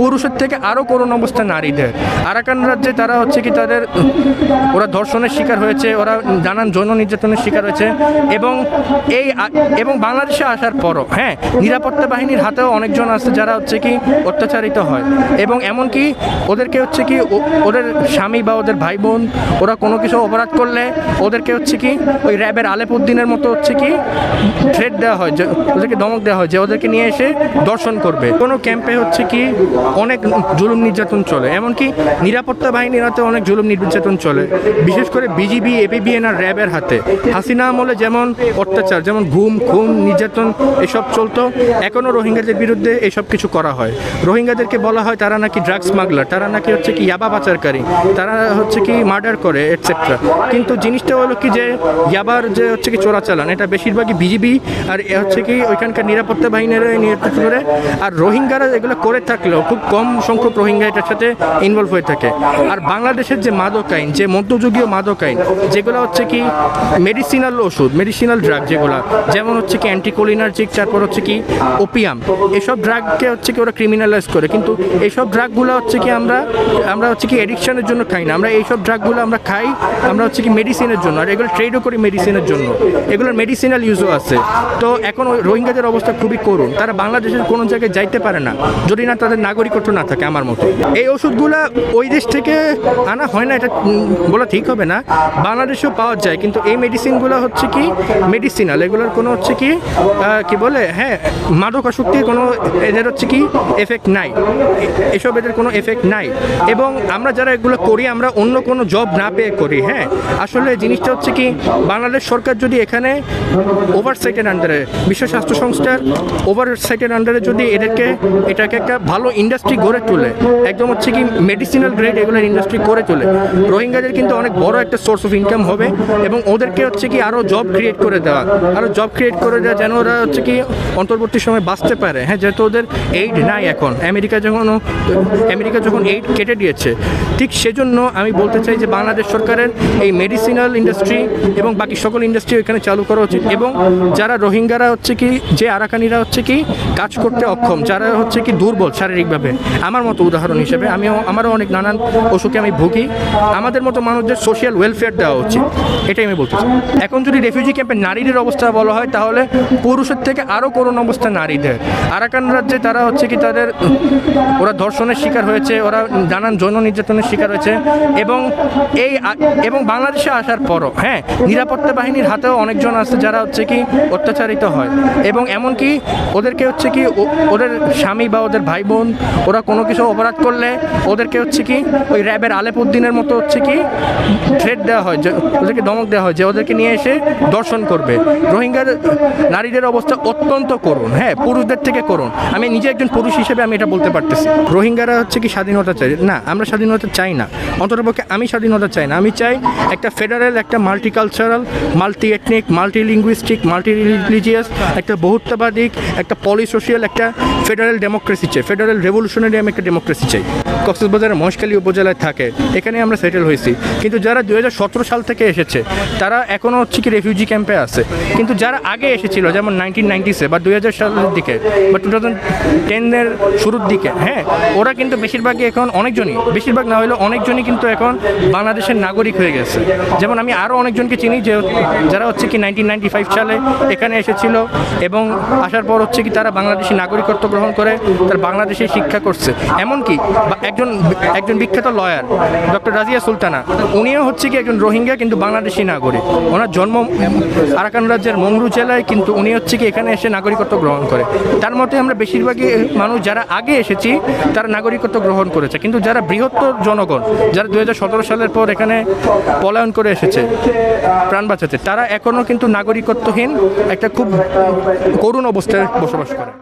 পুরুষের থেকে আরও করুণ অবস্থা নারীদের। আরাকান রাজ্যে তারা হচ্ছে কি তাদের, ওরা ধর্ষণের শিকার হয়েছে, ওরা নানান যৌন নির্যাতনের শিকার হয়েছে এবং এই এবং বাংলাদেশে আসার পরও হ্যাঁ নিরাপত্তা বাহিনীর হাতেও অনেকজন আছে যারা হচ্ছে কি অত্যাচারিত হয়। এবং এমনকি ওদেরকে হচ্ছে কি ওদের স্বামী বা ওদের ভাই বোন ওরা কোনো কিছু অপরাধ করলে ওদেরকে হচ্ছে কি ওই র্যাবের আলেপুদ্দিনের মতো হচ্ছে কি থ্রেট দেওয়া হয়, যে ওদেরকে ধমক দেওয়া হয় যে ওদেরকে নিয়ে এসে দর্শন করবে। কোনো ক্যাম্পে হচ্ছে কি অনেক জুলুম নির্যাতন চলে, এমনকি নিরাপত্তা বাহিনীর হাতে অনেক জুলুম নির্যাতন চলে, বিশেষ করে বিজিবি, এপিবিএন আর র্যাবের হাতে। হাসিনা আমলে যেমন অত্যাচার, যেমন ঘুম, খুন, নির্যাতন, এসব চলতো এখনও রোহিঙ্গাদের বিরুদ্ধে এসব কিছু করা হয়। রোহিঙ্গাদেরকে বলা হয় তারা নাকি ড্রাগস স্মাগলার, তারা নাকি হচ্ছে কি ইয়াবা পাচারকারী, তারা হচ্ছে কি মার্ডার করে এটসেট্রা কিন্তু জিনিসটা হলো কি যে, ইয়াবার যে হচ্ছে কি চোরাচালান, এটা বেশিরভাগই বিজিবি আর হচ্ছে কি ওইখানকার নিরাপত্তা বাহিনীরা নিয়ন্ত্রণ করে, আর রোহিঙ্গারা এগুলো করে থাকলেও খুব কম সংখ্যক রোহিঙ্গা এটার সাথে ইনভলভ হয়ে থাকে। আর বাংলাদেশের যে মাদক আইন যে মধ্যযুগীয় মাদক আইন যেগুলো হচ্ছে কি মেডিসিনাল ওষুধ মেডিসিনাল ড্রাগ যেগুলো, যেমন হচ্ছে কি অ্যান্টিকোলিনার্জিক তারপর হচ্ছে কি ওপিয়াম এসব ড্রাগকে হচ্ছে কি ওরা ক্রিমিনালাইজ করে। কিন্তু এইসব ড্রাগগুলো হচ্ছে কি আমরা আমরা হচ্ছে কি এডিকশনের জন্য খাই না। আমরা এইসব ড্রাগগুলো আমরা খাই, আমরা হচ্ছে কি মেডিসিনের জন্য। আর এগুলো ট্রেডও করি মেডিসিনের জন্য। এগুলোর মেডিসিনাল ইউজও আছে। তো এখন রোহিঙ্গাদের অবস্থা খুবই করুণ। তারা বাংলাদেশের কোনো জায়গায় যাইতে পারে না। যদি না তাদের নাগরিকত্ব না থাকে আমার মতো। এই ওষুধগুলো ওই দেশ থেকে আনা হয় না, এটা বলা ঠিক হবে না। বাংলাদেশেও পাওয়া যায়, কিন্তু এই মেডিসিনগুলো হচ্ছে কি মেডিসিনাল এগুলোর কোনো হচ্ছে কি কি বলে হ্যাঁ মাদক আসক্তির কোনো এদের হচ্ছে কি এফেক্ট নাই। এসব এদের কোনো এফেক্ট নাই। এবং আমরা যারা এগুলো করি, আমরা অন্য কোনো জব না পেয়ে করি হ্যাঁ। আসলে জিনিসটা হচ্ছে কি, বাংলাদেশ সরকার যদি এখানে ওভারসাইটের আন্ডারে বিশ্ব স্বাস্থ্য সংস্থার ওভারসাইটের আন্ডারে যদি এদেরকে, এটাকে একটা ভালো ইন্ডাস্ট্রি গড়ে তোলে। একদম হচ্ছে কি মেডিসিনাল গ্রেড এগুলোর ইন্ডাস্ট্রি করে তোলে। রোহিঙ্গাদের কিন্তু অনেক বড় একটা সোর্স অফ ইনকাম হবে এবং ওদেরকে হচ্ছে কি আরও জব ক্রিয়েট করে দেওয়া। আরও জব ক্রিয়েট করে দেওয়া যেন ওরা হচ্ছে কি অন্তর্বর্তী সময় বাঁচতে পারে। হ্যাঁ যেহেতু ওদের এইড নাই এখন। আমেরিকা যখন আমেরিকা যখন এইড কেটে দিয়েছে, ঠিক সেজন্য আমি বলতে চাই যে বাংলাদেশ সরকারের এই মেডিসিনাল ইন্ডাস্ট্রি এবং বাকি সকল ইন্ডাস্ট্রি এখানে চালু করা উচিত এবং যারা রোহিঙ্গারা হচ্ছে কি, যে আরাকানিরা হচ্ছে কি কাজ করতে অক্ষম, যারা হচ্ছে কি দুর্বল শারীরিকভাবে আমার মতো উদাহরণ হিসেবে আমিও, আমারও অনেক নানান অসুখে আমি ভুগি। আমাদের মতো মানুষদের সোশ্যাল ওয়েলফেয়ার দেওয়া উচিত। এটাই আমি বলতে চাই। এখন যদি রেফিউজি ক্যাম্পে নারীদের অবস্থা বলা হয়, তাহলে পুরুষের থেকে আরও করুণ অবস্থা নারীদের। আরাকান রাজ্যে তারা হচ্ছে কি তাদের, ওরা ধর্ষণের শিকার হয়েছে, ওরা নানান যৌন নির্যাতনের শিকার হয়েছে এবং এই এবং বাংলাদেশে আসার পরও হ্যাঁ নিরাপত্তা বাহিনীর হাতেও অনেকজন আছে যারা হচ্ছে কি অত্যাচারিত হয়। এবং এমনকি ওদেরকে হচ্ছে কি ওদের স্বামী বা ওদের ভাই বোন ওরা কোনো কিছু অপরাধ করলে ওদেরকে হচ্ছে কি ওই র্যাবের আলেপুদ্দিনের মতো হচ্ছে কি থ্রেট দেওয়া হয়, যে ওদেরকে ধমক দেওয়া হয়, যে ওদেরকে নিয়ে এসে দর্শন করবে। রোহিঙ্গার নারীদের অবস্থা অত্যন্ত করুণ হ্যাঁ পুরুষদের থেকে করুণ। আমি নিজে একজন পুরুষ হিসেবে আমি এটা বলতে পারতেছি। রোহিঙ্গারা হচ্ছে কি স্বাধীনতা চাই না, আমরা স্বাধীনতা চাই না। অন্ততপক্ষে আমি স্বাধীনতা চাই না। আমি চাই একটা ফেডারেল একটা multicultural multi ethnic multi linguistic multi religious একটা বহুত্ববাদিক একটা পলিসোশিয়াল একটা ফেডারেল ডেমোক্রেসি চাই। ফেডারেল রেভলিউশনারি আমি একটা ডেমোক্রেসি চাই। কক্সবাজারের মহেশখালী উপজেলায় থাকে, এখানে আমরা সেটেল হয়েছি। কিন্তু যারা দুই হাজার সতেরো সাল থেকে এসেছে, তারা এখনও হচ্ছে কি রেফিউজি ক্যাম্পে আছে। কিন্তু যারা আগে এসেছিল, যেমন নাইনটিন নাইনটিসে বা দুই হাজার সালের দিকে বা টু থাউজেন্ড টেনের শুরুর দিকে হ্যাঁ ওরা কিন্তু বেশিরভাগই এখন অনেকজনই, বেশিরভাগ না হলেও অনেকজনই কিন্তু এখন বাংলাদেশের নাগরিক হয়ে গেছে। যেমন আমি আরও অনেকজনকে চিনি যে যারা হচ্ছে কি নাইনটিন নাইনটি ফাইভ সালে এখানে এসেছিল এবং আসার পর হচ্ছে কি তারা বাংলাদেশি নাগরিকত্ব গ্রহণ করে, তার বাংলাদেশে শিক্ষা করছে। এমনকি একজন একজন বিখ্যাত লয়ার ডক্টর রাজিয়া সুলতানা, উনিও হচ্ছে কি একজন রোহিঙ্গা কিন্তু বাংলাদেশি নাগরিক। ওনার জন্ম আরাকান রাজ্যের মংরু জেলায় কিন্তু উনি হচ্ছে কি এখানে এসে নাগরিকত্ব গ্রহণ করে। তার মধ্যে আমরা বেশিরভাগই মানুষ যারা আগে এসেছি, তারা নাগরিকত্ব গ্রহণ করেছে। কিন্তু যারা বৃহত্তর জনগণ, যারা দু হাজার সতেরো সালের পর এখানে পলায়ন করে এসেছে, প্রাণ বাঁচাতে, তারা এখনও কিন্তু নাগরিকত্বহীন একটা খুব করুণ অবস্থায় বসবাস করে।